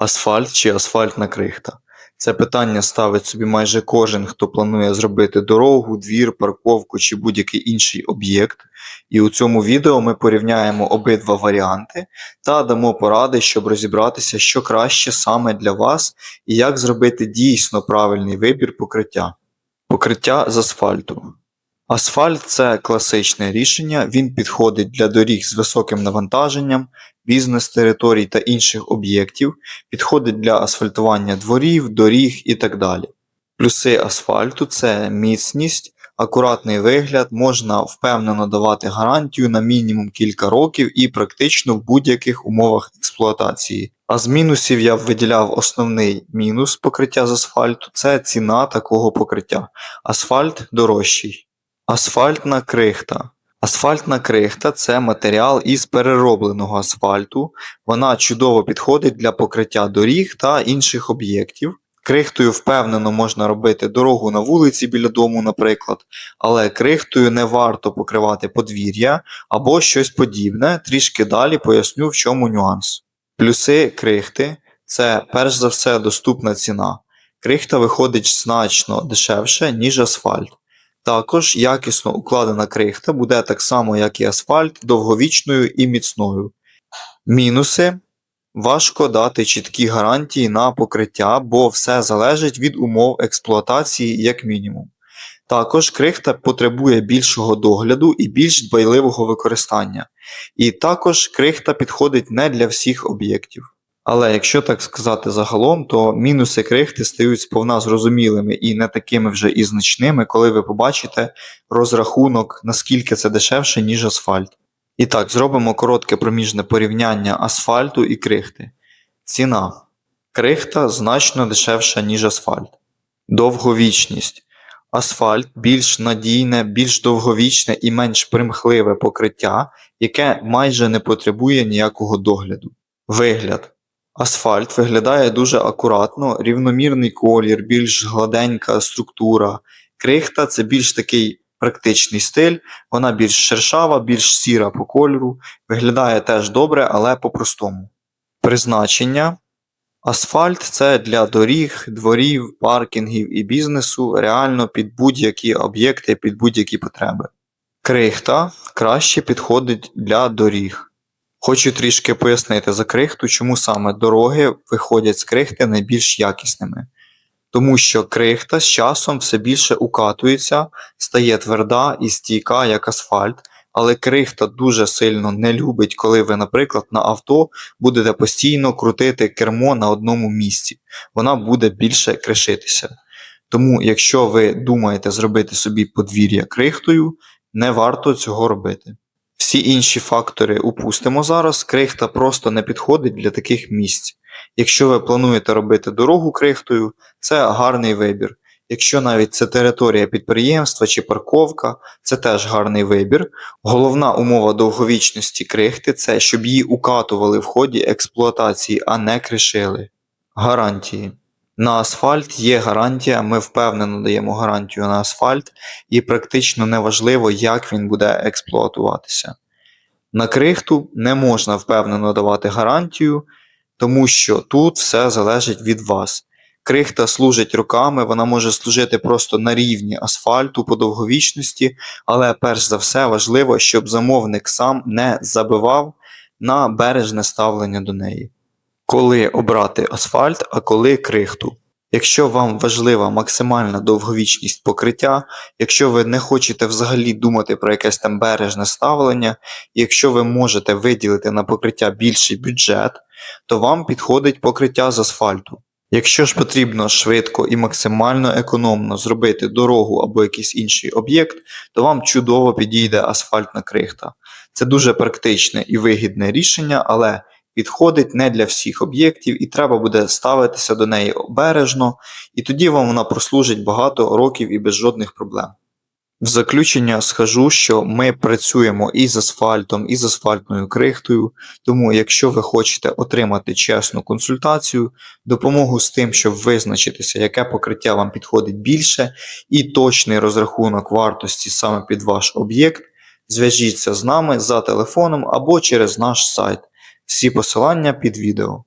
Асфальт чи асфальтна крихта? Це питання ставить собі майже кожен, хто планує зробити дорогу, двір, парковку чи будь-який інший об'єкт. І у цьому відео ми порівняємо обидва варіанти та дамо поради, щоб розібратися, що краще саме для вас і як зробити дійсно правильний вибір покриття. Покриття з асфальту. Асфальт це класичне рішення, він підходить для доріг з високим навантаженням, бізнес-територій та інших об'єктів, підходить для асфальтування дворів, доріг і так далі. Плюси асфальту це міцність, акуратний вигляд, можна впевнено давати гарантію на мінімум кілька років і практично в будь-яких умовах експлуатації. А з мінусів я виділяв основний мінус покриття з асфальту це ціна такого покриття. Асфальт дорожчий. Асфальтна крихта. Асфальтна крихта це матеріал із переробленого асфальту. Вона чудово підходить для покриття доріг та інших об'єктів. Крихтою впевнено можна робити дорогу на вулиці біля дому, наприклад, але крихтою не варто покривати подвір'я або щось подібне. Трішки далі поясню, в чому нюанс. Плюси крихти це перш за все доступна ціна. Крихта виходить значно дешевше, ніж асфальт. Також якісно укладена крихта буде так само, як і асфальт, довговічною і міцною. Мінуси важко дати чіткі гарантії на покриття, бо все залежить від умов експлуатації як мінімум. Також крихта потребує більшого догляду і більш дбайливого використання. І також крихта підходить не для всіх об'єктів. Але якщо так сказати загалом, то мінуси крихти стають сповна зрозумілими і не такими вже і значними, коли ви побачите розрахунок, наскільки це дешевше, ніж асфальт. І так, зробимо коротке проміжне порівняння асфальту і крихти. Ціна. Крихта значно дешевша, ніж асфальт. Довговічність. Асфальт більш надійне, більш довговічне і менш примхливе покриття, яке майже не потребує ніякого догляду. Вигляд. Асфальт виглядає дуже акуратно, рівномірний колір, більш гладенька структура. Крихта це більш такий практичний стиль, вона більш шершава, більш сіра по кольору, виглядає теж добре, але по-простому. Призначення. Асфальт це для доріг, дворів, паркінгів і бізнесу реально під будь-які об'єкти, під будь-які потреби. Крихта краще підходить для доріг. Хочу трішки пояснити за крихту, чому саме дороги виходять з крихти найбільш якісними. Тому що крихта з часом все більше укатується, стає тверда і стійка, як асфальт, але крихта дуже сильно не любить, коли ви, наприклад, на авто будете постійно крутити кермо на одному місці. Вона буде більше кришитися. Тому, якщо ви думаєте зробити собі подвір'я крихтою, не варто цього робити. Всі інші фактори упустимо зараз, крихта просто не підходить для таких місць. Якщо ви плануєте робити дорогу крихтою, це гарний вибір. Якщо навіть це територія підприємства чи парковка, це теж гарний вибір. Головна умова довговічності крихти це щоб її укатували в ході експлуатації, а не кришили. Гарантії. На асфальт є гарантія, ми впевнено даємо гарантію на асфальт, і практично неважливо, як він буде експлуатуватися. На крихту не можна впевнено давати гарантію, тому що тут все залежить від вас. Крихта служить роками, вона може служити просто на рівні асфальту по довговічності, але перш за все важливо, щоб замовник сам не забивав на бережне ставлення до неї. Коли обрати асфальт, а коли крихту. Якщо вам важлива максимальна довговічність покриття, якщо ви не хочете взагалі думати про якесь там бережне ставлення, якщо ви можете виділити на покриття більший бюджет, то вам підходить покриття з асфальту. Якщо ж потрібно швидко і максимально економно зробити дорогу або якийсь інший об'єкт, то вам чудово підійде асфальтна крихта. Це дуже практичне і вигідне рішення, але підходить не для всіх об'єктів, і треба буде ставитися до неї обережно, і тоді вам вона прослужить багато років і без жодних проблем. В заключення скажу, що ми працюємо і з асфальтом, і з асфальтною крихтою, тому якщо ви хочете отримати чесну консультацію, допомогу з тим, щоб визначитися, яке покриття вам підходить більше, і точний розрахунок вартості саме під ваш об'єкт, зв'яжіться з нами за телефоном або через наш сайт. Всі посилання під відео.